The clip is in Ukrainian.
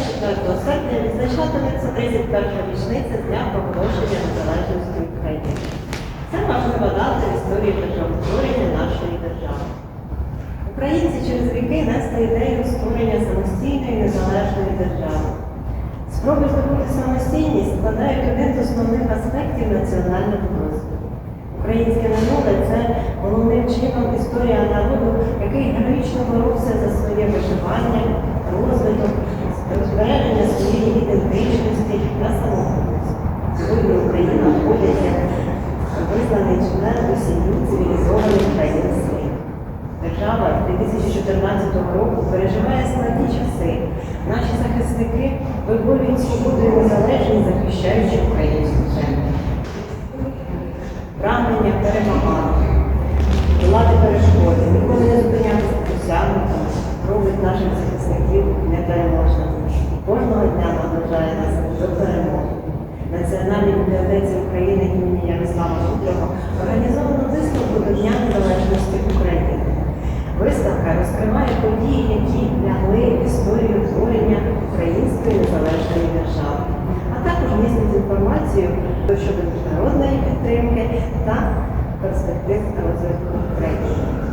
24 серпня відзначатиметься 31 річниця дня проголошення незалежності України. Це важлива дата в історії державотворення нашої держави. Українці через віки несли ідею створення самостійної незалежної держави. Спроби здобути самостійність складають один з основних аспектів національного розвитку. Українське минуле це головним чином історія народу, який героїчно боровся за своє виживання, визнаний член у сім'ю цивілізованих країн світу. Держава 2014 року переживає складні часи. Наші захисники виборюють свободу і незалежність, захищаючи українську землю. Прагнення перемагати, долати перешкоди, ніколи не зупинятися досягнутими, робить наших захисників непереможними. Кожного дня наближає нас до перемоги. В Національній бібліотеці України імені Ярослава Мудрого організовано виставку до Дня Незалежності України. Виставка розкриває події, які лягли в історію творення Української незалежної держави, а також містить інформацію щодо міжнародної підтримки та перспектив розвитку України.